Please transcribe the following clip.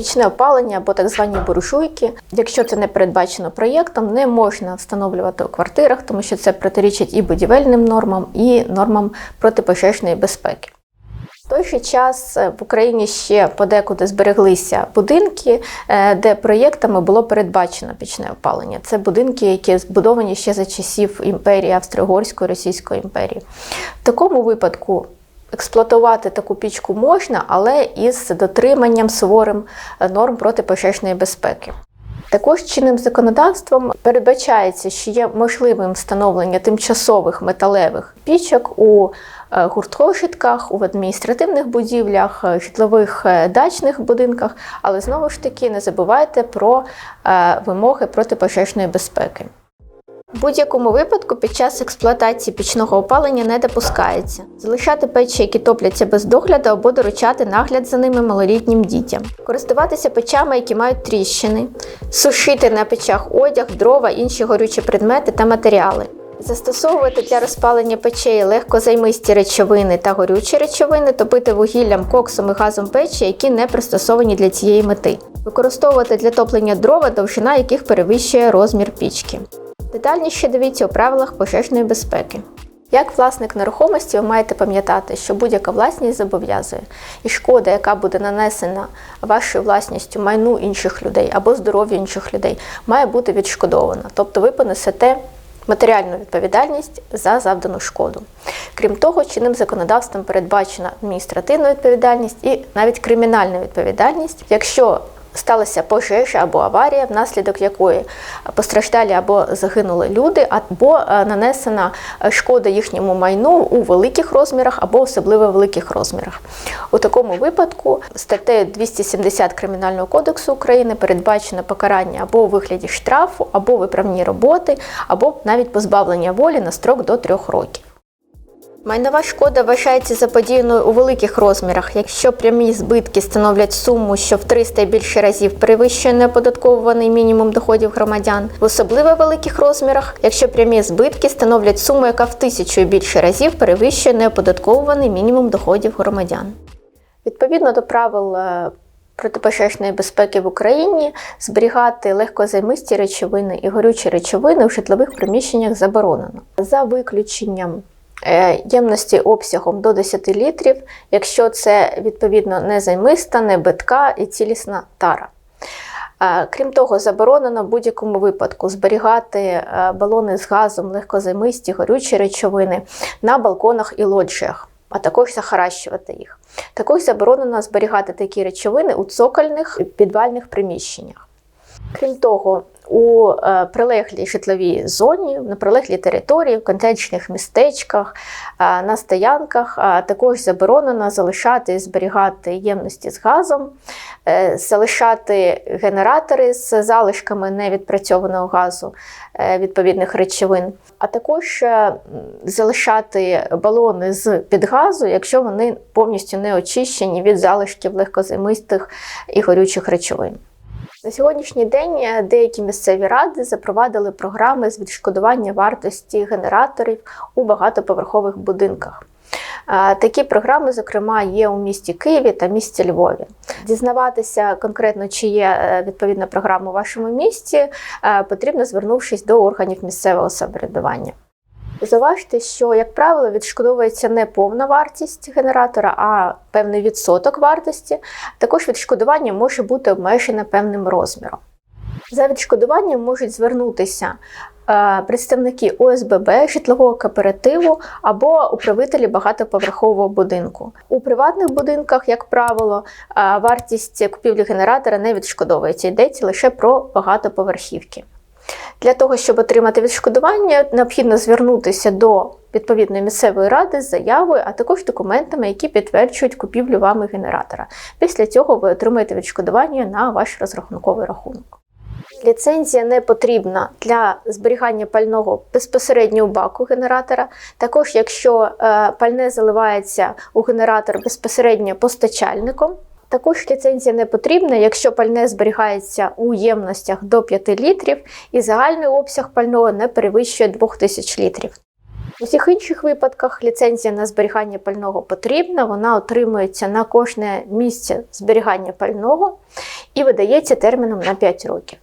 Пічне опалення або так звані буржуйки, якщо це не передбачено проєктом, не можна встановлювати у квартирах, тому що це протирічить і будівельним нормам, і нормам протипожежної безпеки. В той же час е, в Україні ще подекуди збереглися будинки, е, де проєктами було передбачено пічне опалення. Це будинки, які збудовані ще за часів імперії Австро-Угорської Російської імперії. В такому випадку експлуатувати таку пічку можна, але із дотриманням суворим е, норм протипожежної безпеки. Також чинним законодавством передбачається, що є можливим встановлення тимчасових металевих пічок у е, гуртожитках, у адміністративних будівлях, е, житлових дачних будинках, але знову ж таки не забувайте про вимоги протипожежної безпеки. В будь-якому випадку під час експлуатації пічного опалення не допускається залишати печі, які топляться без догляду, або доручати нагляд за ними малолітнім дітям, користуватися печами, які мають тріщини, сушити на печах одяг, дрова, інші горючі предмети та матеріали. Застосовувати для розпалення печей легкозаймисті речовини та горючі речовини, топити вугіллям, коксом і газом печі, які не пристосовані для цієї мети. Використовувати для топлення дрова, довжина яких перевищує розмір пічки. Детальніше дивіться у правилах пожежної безпеки. Як власник нерухомості, ви маєте пам'ятати, що будь-яка власність зобов'язує, і шкода, яка буде нанесена вашою власністю майну інших людей або здоров'ю інших людей, має бути відшкодована. Тобто ви понесете матеріальну відповідальність за завдану шкоду. Крім того, чинним законодавством передбачена адміністративна відповідальність і навіть кримінальна відповідальність, якщо сталася пожежа або аварія, внаслідок якої постраждалі або загинули люди, або е, нанесена шкода їхньому майну у великих розмірах або особливо великих розмірах. У такому випадку статтею 270 Кримінального кодексу України передбачено покарання або у вигляді штрафу, або виправні роботи, або навіть позбавлення волі на строк до трьох років. Майнова шкода вважається заподіяною у великих розмірах, якщо прямі збитки становлять суму, що в 300 і більше разів перевищує неоподатковуваний мінімум доходів громадян, в особливо великих розмірах, якщо прямі збитки становлять суму, яка в тисячу і більше разів перевищує неоподатковуваний мінімум доходів громадян. Відповідно до правил е, протипожежної безпеки в Україні зберігати легкозаймисті речовини і горючі речовини в житлових приміщеннях заборонено за виключенням. Е, ємності обсягом до 10 літрів, якщо це відповідно не займиста, не битка і цілісна тара. Е, крім того, заборонено в будь-якому випадку зберігати е, балони з газом, легкозаймисті, горючі речовини на балконах і лоджіях, а також захаращувати їх. Також заборонено зберігати такі речовини у цокольних підвальних приміщеннях. Крім того, у е, прилеглій житловій зоні, на прилеглій території, в контечних містечках, е, на стоянках також заборонено залишати і зберігати ємності з газом, е, залишати генератори з залишками невідпрацьованого газу відповідних речовин, а також залишати балони з під газу, якщо вони повністю не очищені від залишків легкозаймистих і горючих речовин. На сьогоднішній день е, деякі місцеві ради запровадили програми з відшкодування вартості генераторів у багатоповерхових будинках. Е, такі програми, зокрема, є у місті Києві та місті Львові. Дізнаватися конкретно, чи є е, відповідна програма у вашому місті, потрібно звернувшись до органів місцевого самоврядування. Зауважте, що, як правило, відшкодовується не повна вартість генератора, а певний відсоток вартості. Також відшкодування може бути обмежене певним розміром. За відшкодуванням можуть звернутися е, представники ОСББ, житлового кооперативу або управителі багатоповерхового будинку. У приватних будинках, як правило, е, вартість купівлі генератора не відшкодовується, йдеться лише про багатоповерхівки. Для того, щоб отримати відшкодування, необхідно звернутися до відповідної місцевої ради з заявою, а також документами, які підтверджують купівлю вами генератора. Після цього ви отримаєте відшкодування на ваш розрахунковий рахунок. Ліцензія не потрібна для зберігання пального безпосередньо у баку генератора. Також, якщо е, пальне заливається у генератор безпосередньо постачальником. Також ліцензія не потрібна, якщо пальне зберігається у ємностях до 5 літрів і загальний обсяг пального не перевищує 2000 літрів. У всіх інших випадках ліцензія на зберігання пального потрібна, вона отримується на кожне місце зберігання пального і видається терміном на 5 років.